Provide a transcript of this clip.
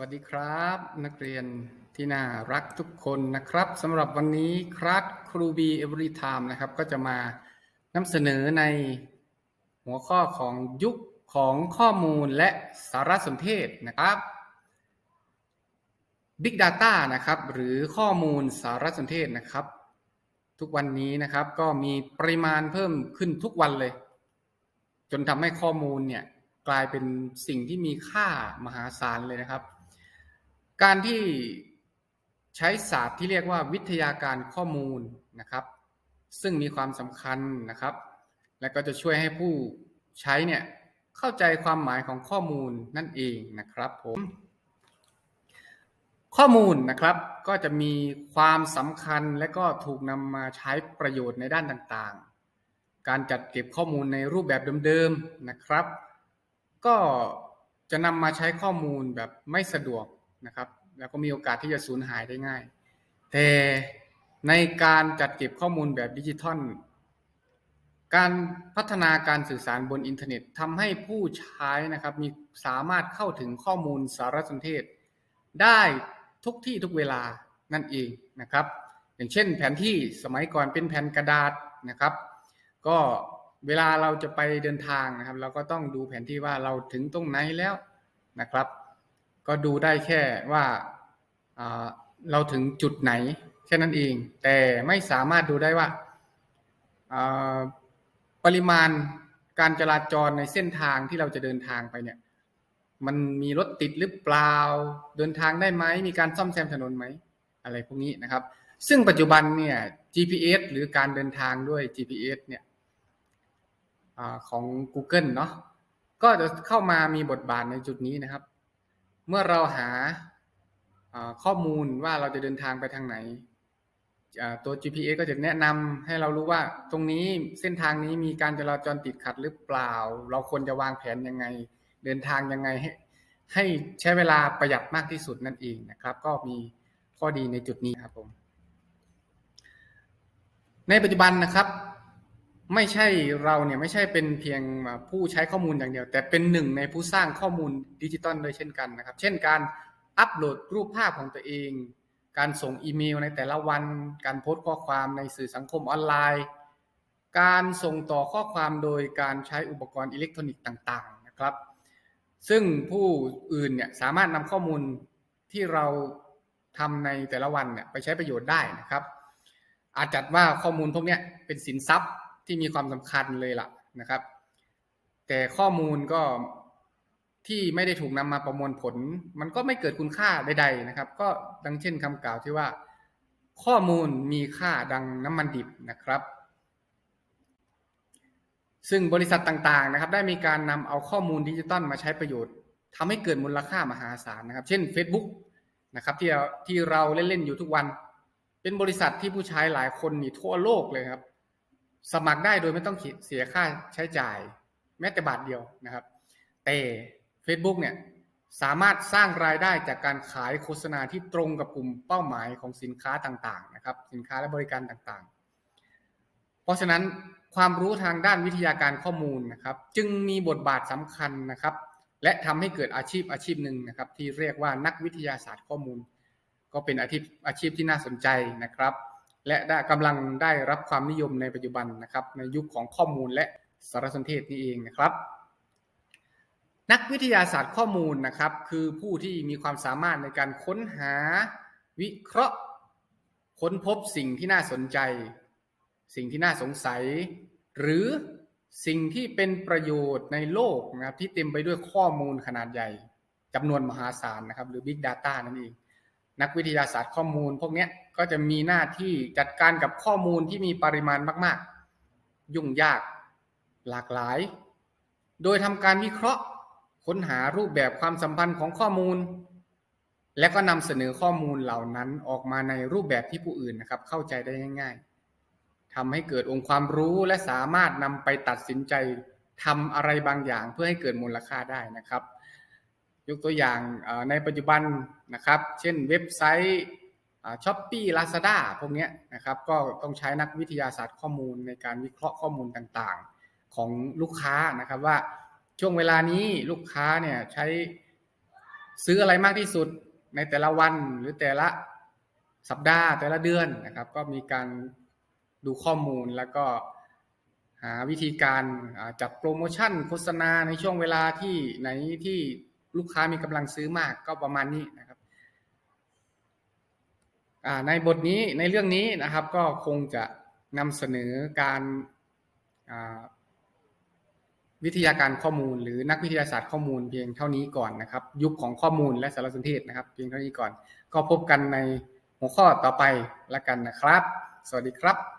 วัสดีครับ นักเรียนที่น่ารักทุกคนนะครับสำหรับวันนี้คลาสครูบีเอเวอรี่ไทม์นะครับ ก็จะมานำเสนอในหัวข้อของยุคของข้อมูลและสารสนเทศนะครับ Big Data นะครับหรือข้อมูลสารสนเทศนะครับ ทุกวันนี้นะครับก็มีปริมาณเพิ่มขึ้นทุกวันเลย จนทำให้ข้อมูลเนี่ยกลายเป็นสิ่งที่มีค่ามหาศาลเลยนะครับ การที่ใช้ศาสตร์ที่เรียกว่าวิทยาการข้อมูลนะครับ ซึ่งมีความสำคัญนะครับ และก็จะช่วยให้ผู้ใช้เนี่ยเข้าใจความหมายของข้อมูลนั่นเองนะครับผมข้อมูลนะครับก็จะมีความสำคัญและก็ถูกนำมาใช้ประโยชน์ในด้านต่างๆ การจัดเก็บข้อมูลในรูปแบบเดิมๆนะครับ ก็จะนำมาใช้ข้อมูลแบบไม่สะดวก นะครับ แล้วก็มีโอกาสที่จะสูญหายได้ง่าย แต่ในการจัดเก็บข้อมูลแบบดิจิทัล การพัฒนาการสื่อสารบนอินเทอร์เน็ตทำให้ผู้ใช้นะครับ มีสามารถเข้าถึงข้อมูลสารสนเทศ ได้ทุกที่ทุกเวลานั่นเองนะครับ อย่างเช่นแผนที่สมัยก่อนเป็นแผ่นกระดาษนะครับ ก็เวลาเราจะไปเดินทางนะครับ เราก็ต้องดูแผนที่ว่าเราถึงตรงไหนแล้วนะครับ ก็ดูได้แค่ว่าเราถึงจุดไหนแค่นั้นเอง แต่ไม่สามารถดูได้ว่าปริมาณการจราจรในเส้นทางที่เราจะเดินทางไปเนี่ยมันมีรถติดหรือเปล่า เดินทางได้ไหมมีการซ่อมแซมถนนไหม อะไรพวกนี้นะครับ ซึ่งปัจจุบันเนี่ย GPS หรือการเดินทางด้วย GPS เนี่ยอของ Google เนาะก็จะเข้ามามีบทบาทในจุดนี้นะครับ เมื่อเราหาข้อมูลว่าเราจะเดินทางไปทางไหนตัว GPS ก็จะแนะนำให้เรารู้ว่าตรงนี้เส้นทางนี้มีการจราจรติดขัดหรือเปล่า เราควรจะวางแผนยังไง เดินทางยังไงให้ให้ใช้เวลาประหยัดมากที่สุดนั่นเองนะครับ ก็มีข้อดีในจุดนี้ครับผมในปัจจุบันนะครับ ไม่ใช่เราเนี่ยไม่ใช่เป็นเพียงผู้ใช้ข้อมูลอย่างเดียว แต่เป็นหนึ่งในผู้สร้างข้อมูลดิจิตอลโดยเช่นกันนะครับ เช่นการอัปโหลดรูปภาพของตัวเอง การส่งอีเมลในแต่ละวัน การโพสต์ข้อความในสื่อสังคมออนไลน์ การส่งต่อข้อความโดยการใช้อุปกรณ์อิเล็กทรอนิกส์ต่างๆนะครับ ซึ่งผู้อื่นเนี่ยสามารถนำข้อมูลที่เราทำในแต่ละวันเนี่ยไปใช้ประโยชน์ได้นะครับ อาจจัดว่าข้อมูลพวกนี้เป็นสินทรัพย์ ที่มีความสำคัญเลยล่ะนะครับ แต่ข้อมูลก็ที่ไม่ได้ถูกนำมาประมวลผล มันก็ไม่เกิดคุณค่าใด ๆนะครับ ก็ดังเช่นคำกล่าวที่ว่า ข้อมูลมีค่าดังน้ำมันดิบนะครับ ซึ่งบริษัทต่างๆนะครับ ได้มีการนำเอาข้อมูลดิจิตอลมาใช้ประโยชน์ทำให้เกิดมูลค่ามหาศาลนะครับ เช่น Facebook นะครับที่เราที่เราเล่นๆอยู่ทุกวัน เป็นบริษัทที่ผู้ใช้หลายคนนี่ทั่วโลกเลยครับ สมัครได้โดยไม่ต้องเสียค่าใช้จ่าย แม้แต่บาทเดียวนะครับ แต่ Facebook เนี่ยสามารถสร้างรายได้จากการขายโฆษณาที่ตรงกับกลุ่มเป้าหมายของสินค้าต่างๆนะครับสินค้าและบริการต่างๆ เพราะฉะนั้นความรู้ทางด้านวิทยาการข้อมูลนะครับ จึงมีบทบาทสำคัญนะครับ และทำให้เกิดอาชีพอาชีพหนึ่งนะครับ ที่เรียกว่านักวิทยาศาสตร์ข้อมูล ก็เป็นอาชีพอาชีพที่น่าสนใจนะครับ และได้กำลังได้รับความนิยมในปัจจุบันนะครับ ในยุคของข้อมูลและสารสนเทศนี่เองนะครับ นักวิทยาศาสตร์ข้อมูลนะครับ คือผู้ที่มีความสามารถในการค้นหาวิเคราะห์ ค้นพบสิ่งที่น่าสนใจ สิ่งที่น่าสงสัย หรือสิ่งที่เป็นประโยชน์ในโลกนะครับที่เต็มไปด้วยข้อมูลขนาดใหญ่จำนวนมหาศาลนะครับ หรือ Big Data นั่นเอง นักวิทยาศาสตร์ข้อมูล พวกนี้ก็จะมีหน้าที่จัดการกับข้อมูลที่มีปริมาณมาก ๆ ยุ่งยากหลากหลาย โดยทำการวิเคราะห์ค้นหารูปแบบความสัมพันธ์ของข้อมูล และก็นำเสนอข้อมูลเหล่านั้นออกมาในรูปแบบที่ผู้อื่นนะครับ เข้าใจได้ง่าย ๆทำให้เกิดองค์ความรู้และสามารถนำไปตัดสินใจทำอะไรบางอย่างเพื่อให้เกิดมูลค่าได้นะครับ ยกตัวอย่างในปัจจุบันนะครับ เช่นเว็บไซต์ช้อปปี้ลาซาด้าพวกนี้นะครับก็ต้องใช้นักวิทยาศาสตร์ข้อมูลในการวิเคราะห์ข้อมูลต่างๆ ของลูกค้านะครับว่าช่วงเวลานี้ลูกค้าเนี่ยใช้ซื้ออะไรมากที่สุดในแต่ละวันหรือแต่ละสัปดาห์แต่ละเดือนนะครับ ก็มีการดูข้อมูลแล้วก็หาวิธีการจัดโปรโมชั่นโฆษณาในช่วงเวลาที่ไหนที่ ลูกค้ามีกำลังซื้อมากก็ประมาณนี้นะครับในบทนี้ในเรื่องนี้นะครับก็คงจะนำเสนอการวิทยาการข้อมูล หรือนักวิทยาศาสตร์ข้อมูลเพียงเท่านี้ก่อนนะครับ ยุคของข้อมูลและสารสนเทศนะครับ เพียงเท่านี้ก่อน ก็พบกันในหัวข้อต่อไปละกันนะครับ สวัสดีครับ